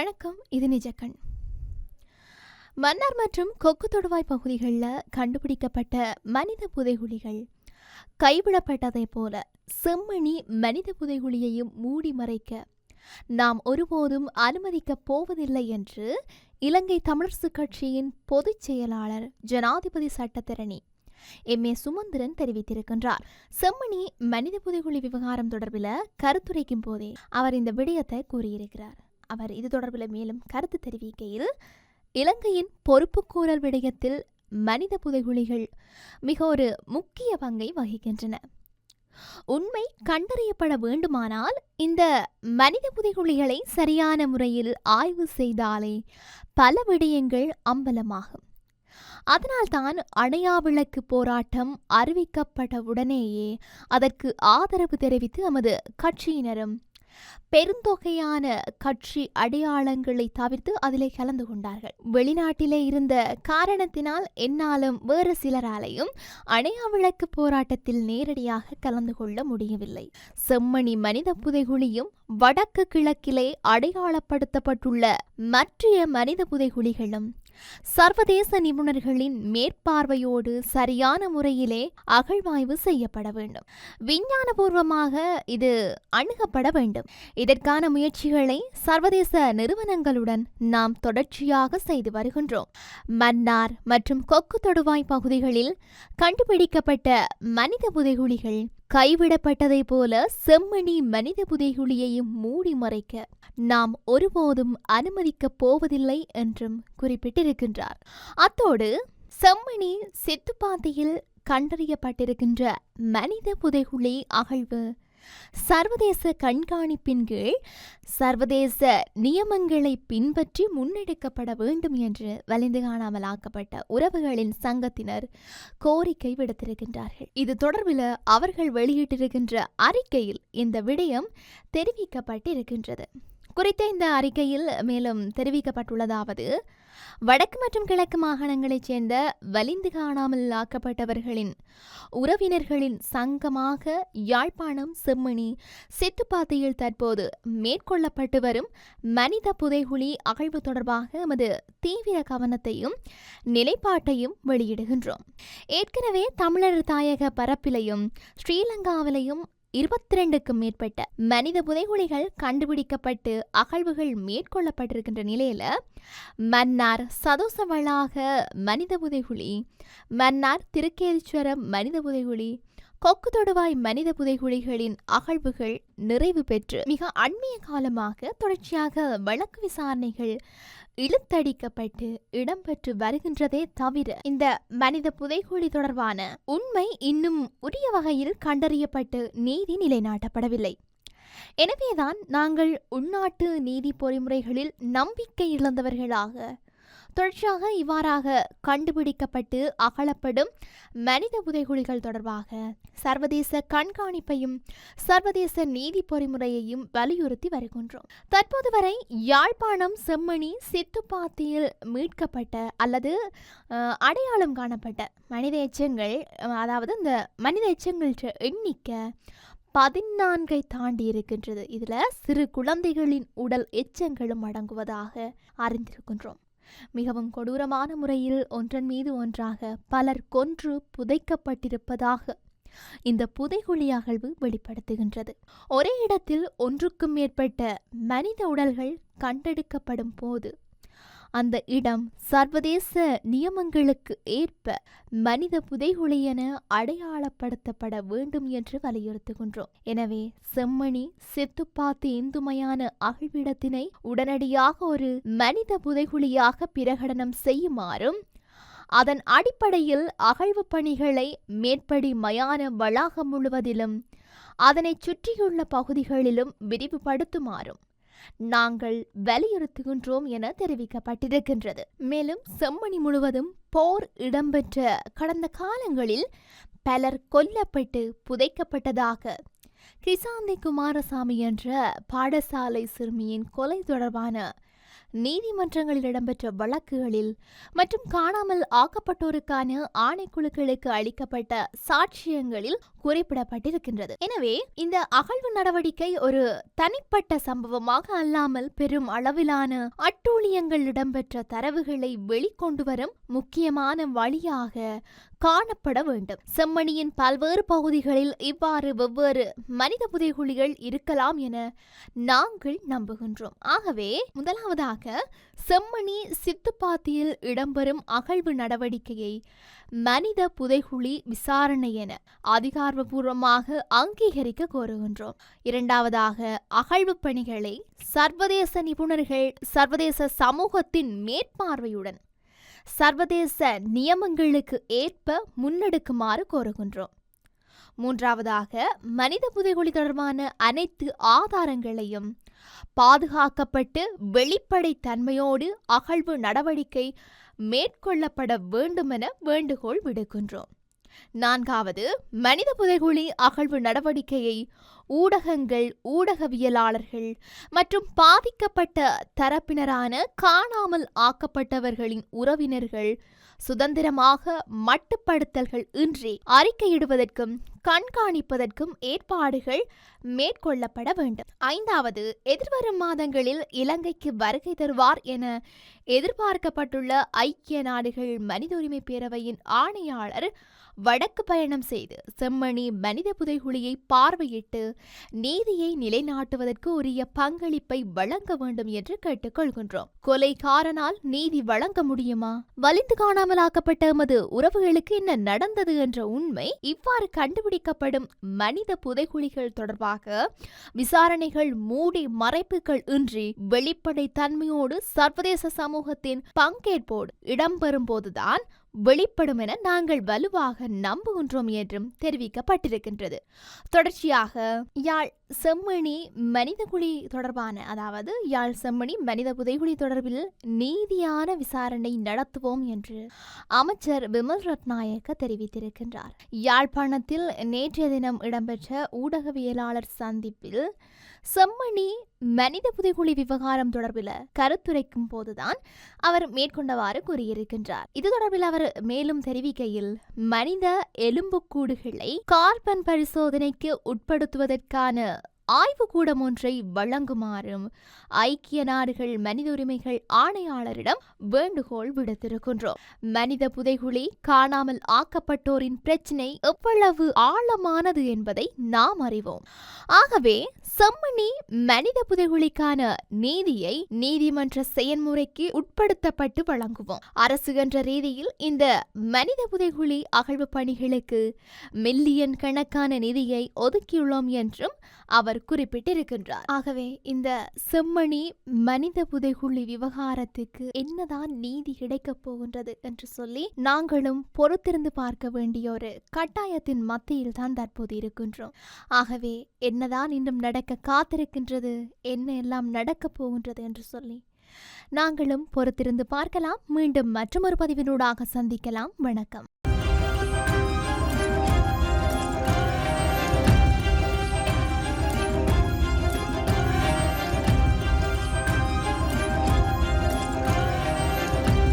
வணக்கம் இது நிஜக்கண். மன்னார் மற்றும் கொக்கு தொடுவாய் பகுதிகளில் கண்டுபிடிக்கப்பட்ட மனித புதைகுழிகள். கைவிடப்பட்டதை போல செம்மணி மனித புதைகுழியையும் மூடி மறைக்க நாம் ஒருபோதும் அனுமதிக்கப் போவதில்லை என்று இலங்கை தமிழரசுக் கட்சியின் பொதுச் செயலாளர் ஜனாதிபதி சட்டத்தரணி எம். ஏ. சுமந்திரன் தெரிவித்திருக்கின்றார். செம்மணி மனித புதைகுழி விவகாரம் தொடர்பில் கருத்துரைக்கும் போதே அவர் இந்த விடயத்தை கூறியிருக்கிறார். அவர் இது தொடர்பில் மேலும் கருத்து தெரிவிக்கையில் இலங்கையின் பொறுப்புக்கூறல் விடயத்தில் மனித புதைகுழிகள் மிக ஒரு முக்கிய பங்கை வகிக்கின்றன. உண்மை கண்டறியப்பட வேண்டுமானால் இந்த மனித புதைகுழிகளை சரியான முறையில் ஆய்வு செய்தாலே பல விடயங்கள் அம்பலமாகும். அதனால்தான் அணையா விளக்கு போராட்டம் அறிவிக்கப்பட்ட உடனேயே அதற்கு ஆதரவு தெரிவித்து நமது கட்சியினரும் பெருந்தொகையான கட்சி அடையாளங்களை தவிர்த்து அதிலே கலந்து கொண்டார்கள். வெளிநாட்டிலே இருந்த காரணத்தினால் என்னாலும் வேறு சிலராலையும் அணையா விளக்கு போராட்டத்தில் நேரடியாக கலந்து கொள்ள முடியவில்லை. செம்மணி மனித புதைகுழியும் வடக்கு கிழக்கிலே அடையாளப்படுத்தப்பட்டுள்ள மற்றைய மனித புதைகுழிகளும் சர்வதேச நிபுணர்களின் மேற்பார்வையோடு சரியான முறையிலே அகழ்வாய்வு செய்யப்பட வேண்டும். விஞ்ஞானபூர்வமாக இது அணுகப்பட வேண்டும். இதற்கான முயற்சிகளை சர்வதேச நிறுவனங்களுடன் நாம் தொடர்ச்சியாக செய்து வருகின்றோம். மன்னார் மற்றும் கொக்கு தொடுவாய் பகுதிகளில் கண்டுபிடிக்கப்பட்ட மனித புதைகுழிகள் கைவிடப்பட்டதைப் போல செம்மணி மனித புதைகுழியையும் மூடி மறைக்க நாம் ஒருபோதும் அனுமதிக்கப் போவதில்லை என்றும் குறிப்பிட்டிருக்கின்றார். அத்தோடு செம்மணி சித்துப்பாத்தியில் கண்டறியப்பட்டிருக்கின்ற மனித புதைகுழி அகழ்வு சர்வதேச கண்காணிப்பின் கீழ் சர்வதேச நியமங்களை பின்பற்றி முன்னெடுக்கப்பட வேண்டும் என்று வலிந்து காணாமல் ஆக்கப்பட்ட உறவுகளின் சங்கத்தினர் கோரிக்கை விடுத்திருக்கின்றார்கள். இது தொடர்பில் அவர்கள் வெளியிட்டிருக்கின்ற அறிக்கையில் இந்த விடயம் தெரிவிக்கப்பட்டிருக்கின்றது. குறித்த இந்த அறிக்கையில் மேலும் தெரிவிக்கப்பட்டுள்ளதாவது வடக்கு மற்றும் கிழக்கு மாகாணங்களைச் சேர்ந்த வலிந்து காணாமல் ஆக்கப்பட்டவர்களின் உறவினர்களின் சங்கமாக யாழ்ப்பாணம் செம்மணி சித்துப்பாத்தியில் தற்போது மேற்கொள்ளப்பட்டு வரும் மனித புதைகுழி அகழ்வு தொடர்பாக எமது தீவிர கவனத்தையும் நிலைப்பாட்டையும் வெளியிடுகின்றோம். ஏற்கனவே தமிழர் தாயக பரப்பிலையும் ஸ்ரீலங்காவிலையும் இருபத்தி ரெண்டுக்கும் மேற்பட்ட மனித புதைகுழிகள் கண்டுபிடிக்கப்பட்டு அகழ்வுகள் மேற்கொள்ளப்பட்டிருக்கின்ற நிலையில மன்னார் சதோச வளாக மனித புதைகுழி மன்னார் திருக்கேதீஸ்வரம் மனித புதைகுழி கொக்கு தொடுவாய் மனித புதைகுழிகளின் அகழ்வுகள் நிறைவு பெற்று மிக அண்மைய காலமாக தொடர்ச்சியாக வழக்கு விசாரணைகள் இழுத்தடிக்கப்பட்டு இடம்பெற்று வருகின்றதே தவிர இந்த மனித புதைகுழி தொடர்பான உண்மை இன்னும் உரிய வகையில் கண்டறியப்பட்டு நீதி நிலைநாட்டப்படவில்லை. எனவேதான் நாங்கள் உள்நாட்டு நீதி பொறிமுறைகளில் நம்பிக்கை இழந்தவர்களாக தொடர்ச்சியாக இவ்வாறாக கண்டுபிடிக்கப்பட்டு அகலப்படும் மனித புதைகுழிகள் தொடர்பாக சர்வதேச கண்காணிப்பையும் சர்வதேச நீதி பொறிமுறையையும் வலியுறுத்தி வருகின்றோம். தற்போது வரை யாழ்ப்பாணம் செம்மணி சித்துப்பாத்தியில் மீட்கப்பட்ட அல்லது அடையாளம் காணப்பட்ட மனித எச்சங்கள் அதாவது இந்த மனித எச்சங்கள் எண்ணிக்கை பதினான்கை தாண்டி இருக்கின்றது. இதில் சிறு குழந்தைகளின் உடல் எச்சங்களும் அடங்குவதாக அறிந்திருக்கின்றோம். மிகவும் கொடூரமான முறையில் ஒன்றன் மீது ஒன்றாக பலர் கொன்று புதைக்கப்பட்டிருப்பதாக இந்த புதைகுழி அகழ்வு வெளிப்படுத்துகின்றது. ஒரே இடத்தில் ஒன்றுக்கும் மேற்பட்ட மனித உடல்கள் கண்டெடுக்கப்படும் போது அந்த இடம் சர்வதேச நியமங்களுக்கு ஏற்ப மனித புதைகுழி என அடையாளப்படுத்தப்பட வேண்டும் என்று வலியுறுத்துகின்றோம். எனவே செம்மணி செத்துப்பாத்து இந்துமையான அகழ்விடத்தினை உடனடியாக ஒரு மனித புதைகுழியாக பிரகடனம் செய்யுமாறும் அதன் அடிப்படையில் அகழ்வு பணிகளை மேற்படி மயான வளாகம் முழுவதிலும் அதனைச் சுற்றியுள்ள பகுதிகளிலும் விரிவுபடுத்துமாறும். நாங்கள் வலியுறுத்துகின்றோம் என தெரிவிக்கப்பட்டிருக்கின்றது. மேலும் செம்மணி முழுவதும் போர் இடம்பெற்ற கடந்த காலங்களில் பலர் கொல்லப்பட்டு புதைக்கப்பட்டதாக கிசாந்தி குமாரசாமி என்ற பாடசாலை சிறுமியின் கொலை தொடர்பான நீதிமன்றங்களில் இடம்பெற்ற வழக்குகளில் மற்றும் காணாமல் ஆக்கப்பட்டோருக்கான ஆணைக்குழுக்களுக்கு அளிக்கப்பட்ட சாட்சியங்களில் குறிப்பிடப்பட்டிருக்கின்றது. எனவே இந்த அகழ்வு நடவடிக்கை ஒரு தனிப்பட்ட சம்பவமாக அல்லாமல் பெரும் அளவிலான அட்டூழியங்கள் இடம்பெற்ற தரவுகளை வெளிக்கொண்டு வரும் முக்கியமான வழியாக காணப்பட வேண்டும். செம்மணியின் பல்வேறு பகுதிகளில் இவ்வாறு வெவ்வேறு மனித புதைகுழிகள் இருக்கலாம் என நாங்கள் நம்புகின்றோம். ஆகவே முதலாவதாக செம்மணி சித்துப்பாத்தியில் இடம்பெறும் அகழ்வு நடவடிக்கையை மனித புதைகுழி விசாரணை என அதிகாரபூர்வமாக அங்கீகரிக்க கோருகின்றோம். இரண்டாவதாக அகழ்வு பணிகளை சர்வதேச நிபுணர்கள் சர்வதேச சமூகத்தின் மேற்பார்வையுடன் சர்வதேச நியமங்களுக்கு ஏற்ப முன்னெடுக்குமாறு கோருகின்றோம். மூன்றாவதாக மனித புதைகுழி தொடர்பான அனைத்து ஆதாரங்களையும் பாதுகாக்கப்பட்டு வெளிப்படைத் தன்மையோடு அகழ்வு நடவடிக்கை மேற்கொள்ளப்பட வேண்டுமென வேண்டுகோள் விடுக்கின்றோம். நான்காவது மனித புதைகுழி அகழ்வு நடவடிக்கையை ஊடகங்கள் ஊடகவியலாளர்கள் மற்றும் பாதிக்கப்பட்ட தரப்பினரான காணாமல் ஆக்கப்பட்டவர்களின் உறவினர்கள் சுதந்திரமாக மட்டுப்படுத்தல்கள் இன்றி அறிக்கையிடுவதற்கும் கண்காணிப்பதற்கும் ஏற்பாடுகள் மேற்கொள்ளப்பட வேண்டும். ஐந்தாவது எதிர்வரும் மாதங்களில் இலங்கைக்கு வருகை தருவார் என எதிர்பார்க்கப்பட்டுள்ள ஐக்கிய நாடுகள் மனித உரிமை பேரவையின் ஆணையாளர் வடக்கு பயணம் செய்து செம்மணி மனித புதைகுழியை பார்வையிட்டு நீதியை நிலைநாட்டுவதற்கு உரிய பங்களிப்பை வழங்க வேண்டும் என்று கேட்டுக்கொள்கின்றோம் கொலைகாரனால் நீதி வழங்க முடியுமா? வலிந்து காணாமலாக்கப்பட்ட எமது உறவுகளுக்கு என்ன நடந்தது என்ற உண்மை இவ்வாறு கண்டுபிடிக்கப்படும் மனித புதைகுழிகள் தொடர்பாக விசாரணைகள் மூடி மறைப்புகள் இன்றி வெளிப்படை தன்மையோடு சர்வதேச சமூகத்தின் பங்கேற்போடு இடம்பெறும் போதுதான் வெளிப்படும் என நாங்கள் வலுவாக நம்புகின்றோம் என்றும் தெரிவிக்கப்பட்டிருக்கின்றது. தொடர்ச்சியாக யாழ் செம்மணி மனிதகுழி தொடர்பான அதாவது யாழ் செம்மணி மனித புதைகுழி தொடர்பில் நீதியான விசாரணை நடத்துவோம் என்று அமைச்சர் விமல் ரத்நாயக்க தெரிவித்திருக்கின்றார். யாழ்ப்பாணத்தில் நேற்றைய தினம் இடம்பெற்ற ஊடகவியலாளர் சந்திப்பில் செம்மணி மனித புதைகுழி விவகாரம் தொடர்பில் கருத்துரைக்கும் போதுதான் அவர் மேற்கொண்டவாறு கூறியிருக்கின்றார். இது தொடர்பில் அவர் மேலும் தெரிவிக்கையில் மனித எலும்புக்கூடுகளை கார்பன் பரிசோதனைக்கு உட்படுத்துவதற்கான ஆய்வுக்கூடம் ஒன்றை வழங்குமாறும் ஐக்கிய நாடுகள் மனித உரிமைகள் ஆணையாளரிடம் வேண்டுகோள் விடுத்திருக்கின்றோம். மனித புதைகுழி காணாமல் ஆக்கப்பட்டோரின் பிரச்சினை எவ்வளவு ஆழமானது என்பதை நாம் அறிவோம். ஆகவே செம்மணி மனித புதைகுழிக்கான நீதியை நீதிமன்ற செயன்முறைக்கு உட்படுத்தப்பட்டு வழங்குவோம். அரசு என்ற ரீதியில் இந்த மனித புதைகுழி அகழ்வு பணிகளுக்கு மில்லியன் கணக்கான நிதியை ஒதுக்கியுள்ளோம் என்றும் அவர் குறிப்பிட்டிருக்கின்றார். ஆகவே இந்த செம்மணி மனித புதைகுழி விவகாரத்துக்கு என்னதான் நீதி கிடைக்கப் போகின்றது என்று சொல்லி நாங்களும் பொறுத்திருந்து பார்க்க வேண்டிய ஒரு கட்டாயத்தின் மத்தியில் தான் தற்போது இருக்கின்றோம். ஆகவே என்னதான் இன்னும் நடக்க காத்திருக்கின்றது என்ன எல்லாம் நடக்கப் போகின்றது என்று சொல்லி. நாங்களும் பொறுத்திருந்து பார்க்கலாம். மீண்டும் மற்றொரு பதிவினூடாக சந்திக்கலாம். வணக்கம்.